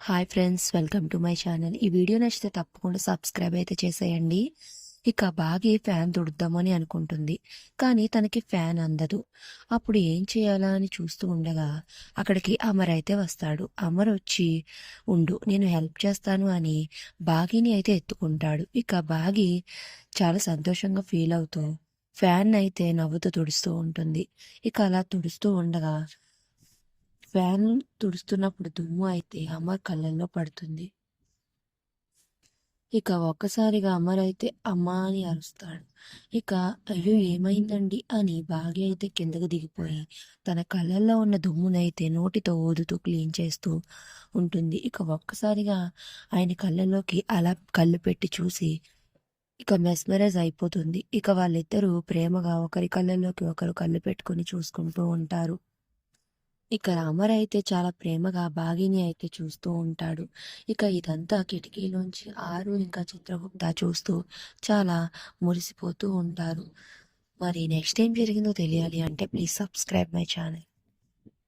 Hi friends welcome to my channel ఈ video నచ్చితే తప్పకుండా సబ్స్క్రైబ్ అయితే చేసేయండి. ఇక బాగి ఫ్యాన్ తుడుద్దామని అనుకుంటుంది. కానీ తనకి ఫ్యాన్ అందదు. అప్పుడు ఏం చేయాలా అని చూస్తూ ఉండగా అక్కడికి అమర్ అయితే వస్తాడు. అమర్ వచ్చి ఉండు నేను హెల్ప్ చేస్తాను అని బాగిని అయితే ఎత్తుకుంటాడు. ఇక బాగి చాలా సంతోషంగా ఫీల్ అవుతూ ఫ్యాన్ అయితే నవ్వుతూ తుడుస్తూ ఉంటుంది. ఇక అలా తుడుస్తూ ఉండగా ఫ్యాన్ తుడుస్తున్నప్పుడు దుమ్ము అయితే అమర్ కళ్ళల్లో పడుతుంది. ఇక ఒక్కసారిగా అమర్ అయితే అమ్మా అని అరుస్తాడు. ఇక అయ్యో ఏమైందండి? అని భాగ్య అయితే కిందకు దిగిపోయి తన కళ్ళల్లో ఉన్న దుమ్మునైతే నోటితో ఊదుతూ క్లీన్ చేస్తూ ఉంటుంది. ఇక ఒక్కసారిగా ఆయన కళ్ళలోకి అలా కళ్ళు పెట్టి చూసి ఇక మెస్మరైజ్ అయిపోతుంది. ఇక వాళ్ళిద్దరూ ప్రేమగా ఒకరి కళ్ళలోకి ఒకరు కళ్ళు పెట్టుకుని చూసుకుంటూ ఉంటారు. ఇక అమర్ అయితే చాలా ప్రేమగా బాగిని అయితే చూస్తూ ఉంటాడు. ఇక ఇదంతా కిటికీలోంచి ఆరు ఇంకా చిత్రగుప్త చూస్తూ చాలా మురిసిపోతూ ఉంటారు. మరి నెక్స్ట్ ఏం జరిగిందో తెలియాలి అంటే ప్లీజ్ సబ్స్క్రైబ్ మై ఛానల్